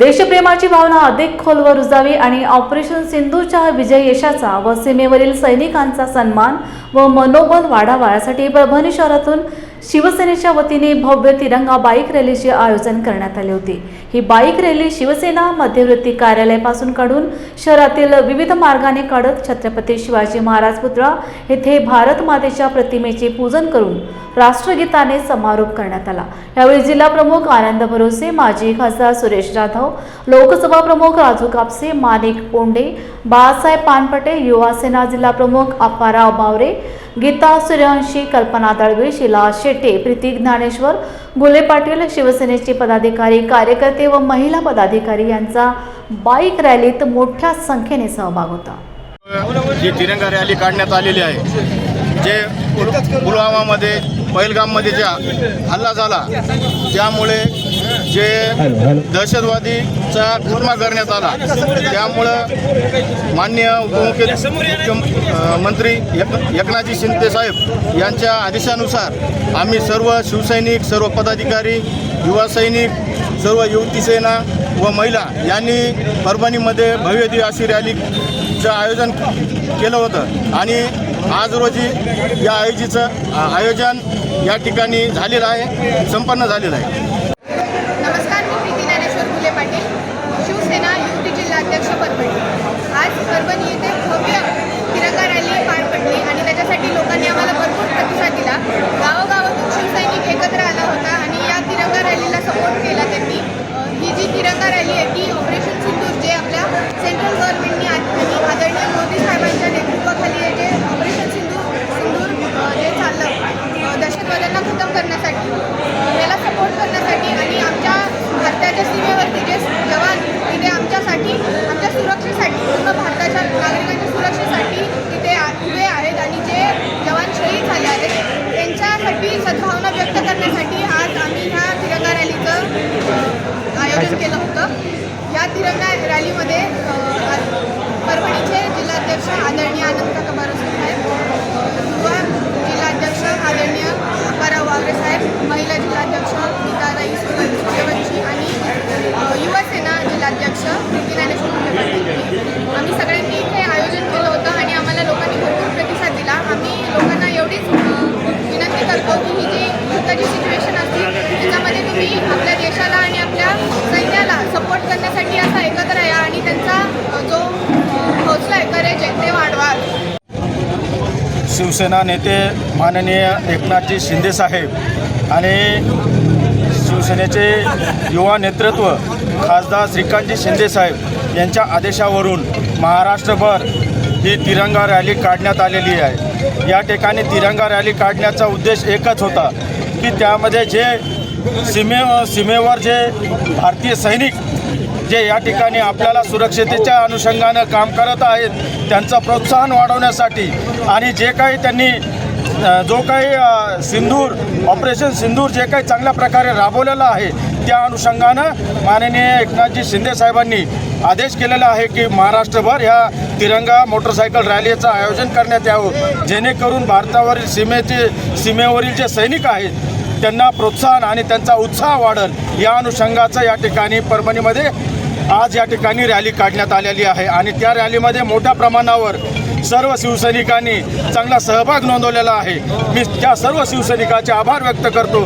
देशप्रेमाची भावना अधिक खोलवर रुजावी आणि ऑपरेशन सिंधूच्या विजय यशाचा व सीमेवरील सैनिकांचा सन्मान व मनोबल वाढावा यासाठी परभणी शहरातून शिवसेनेच्या वतीने भव्य तिरंगा बाईक रॅलीचे आयोजन करण्यात आले होते. ही बाईक रॅली शिवसेना मध्यवर्ती कार्यालयापासून काढून शहरातील विविध मार्गाने काढत छत्रपती शिवाजी महाराज पुतळा येथे भारत मातेच्या प्रतिमेचे पूजन करून राष्ट्रगीताने समारोप करण्यात आला. यावेळी जिल्हा प्रमुख आनंद भरोसे माजी खासदार सुरेश जाधव लोकसभा प्रमुख राजू कापसे माणिक पोंडे बाळासाहेब पानपटे युवासेना जिल्हा प्रमुख अप्पाराव बावरे गीता सूर्यवंशी कल्पना दळवी शिला शेटे प्रीती ज्ञानेश्वर गुले पाटील शिवसेनेचे पदाधिकारी कार्यकर्ते व महिला पदाधिकारी यांचा बाईक रॅलीत मोठ्या संख्येने सहभाग होता. जी तिरंगा रॅली काढण्यात आलेली आहे जे पुलवामामध्ये पहिलगाममध्ये ज्या हल्ला झाला त्यामुळे जे दहशतवादीचा खात्मा करण्यात आला त्यामुळं माननीय उपमुख्यमंत्री एक एकनाथजी शिंदे साहेब यांच्या आदेशानुसार आम्ही सर्व शिवसैनिक सर्व पदाधिकारी युवा सैनिक सर्व युवती सेना व महिला यांनी परभणीमध्ये भव्यदी अशी रॅलीचं आयोजन केलं होतं. आणि आज रोजी या आयोजीचं आयोजन या ठिकाणी झालेलं आहे संपन्न झालेलं आहे नमस्कार मी प्रीती ज्ञानेश्वर फुले पाटील शिवसेना युवती परभणी आज परभणी येथे भव्य तिरंगा रॅली पार पडली आणि त्याच्यासाठी लोकांनी आम्हाला भरपूर प्रतिसाद दिला गावोगावातून शिवसैनिक एकत्र आला होता आणि या तिरंगा रॅलीला सपोर्ट केला त्यांनी अ, ही जी तिरंगा रॅली आहे ती ऑपरेशन सिंधूर जे आपल्या सेंट्रल गव्हर्नमेंटनी आणि आदरणीय मोदी साहेबांच्या नेतृत्वाखाली हे जे ऑपरेशन सिंधूर सिंधूर अ, जे चाललं अ, दहशतवाद्यांना खतम करण्यासाठी अ, याला सपोर्ट करण्यासाठी आणि आमच्या भारताच्या सीमेवरती जे जवान तिथे आमच्यासाठी आमच्या सुरक्षेसाठी पूर्ण भारताच्या नागरिकांच्या सुरक्षेसाठी तिथे आ- उभे आहेत आणि जे जवान शहीद झाले आहेत त्यांच्यासाठी सद्भावना व्यक्त करण्यासाठी आज आम्ही ह्या तिरंगा रॅलीचं अ, आयोजन केलं होतं. या तिरंगा रॅलीमध्ये परभणीचे जिल्हाध्यक्ष आदरणीय आनंद काका बारोसे साहेब अ, युवा जिल्हाध्यक्ष आदरणीय अप्पाराव वावरे साहेब महिला जिल्हाध्यक्ष गीताराई सूर्य- सूर्यवंशी आणि अ, युवा सेना जिल्हाध्यक्ष प्रीती ज्ञानेश्वर फुले पाटील आम्ही सगळ्यांनी इथे आयोजन केलं होतं आणि आम्हाला लोकांनी भरपूर प्रतिसाद दिला आम्ही लोकांना एवढीच अ, विनंती करतो की ही जी युद्धाची सिच्युएशन असते त्याच्यामध्ये तुम्ही आपल्या देशाला आणि आपल्या सैन्याला सपोर्ट करण्यासाठी असं एकत्र या आणि त्यांचा जो हौसला आहे करेज आहे ते वाढवा शिवसेना नेते माननीय एकनाथजी शिंदे साहेब आणि शिवसेनेचे युवा नेतृत्व खासदार श्रीकांतजी शिंदे साहेब यांच्या आदेशावरून महाराष्ट्रभर ही तिरंगा रॅली काढण्यात आलेली आहे. या ठिकाणी तिरंगा रॅली काढण्याचा उद्देश एकच होता की त्यामध्ये जे सीमे सीमेवर जे भारतीय सैनिक जे या ठिकाणी आपल्याला सुरक्षितेच्या अनुषंगानं काम करत आहेत त्यांचं प्रोत्साहन वाढवण्यासाठी आणि जे काही त्यांनी जो काही सिंदूर ऑपरेशन सिंदूर जे काही चांगल्या प्रकारे राबवलेलं आहे त्या अनुषंगानं माननीय एकनाथजी शिंदे साहेबांनी आदेश केलेला आहे की महाराष्ट्रभर ह्या तिरंगा मोटरसायकल रॅलीचं आयोजन करण्यात यावं. जेणेकरून भारतावरील सीमेचे सीमेवरील जे सैनिक आहेत त्यांना प्रोत्साहन आणि त्यांचा उत्साह वाढेल. या अनुषंगाचं या ठिकाणी परभणीमध्ये आज या ठिकाणी रॅली काढण्यात आलेली आहे आणि त्या रॅलीमध्ये मोठ्या प्रमाणावर सर्व शिवसैनिकांनी चांगला सहभाग नोंदवलेला आहे. मी त्या सर्व शिवसैनिकाचे आभार व्यक्त करतो.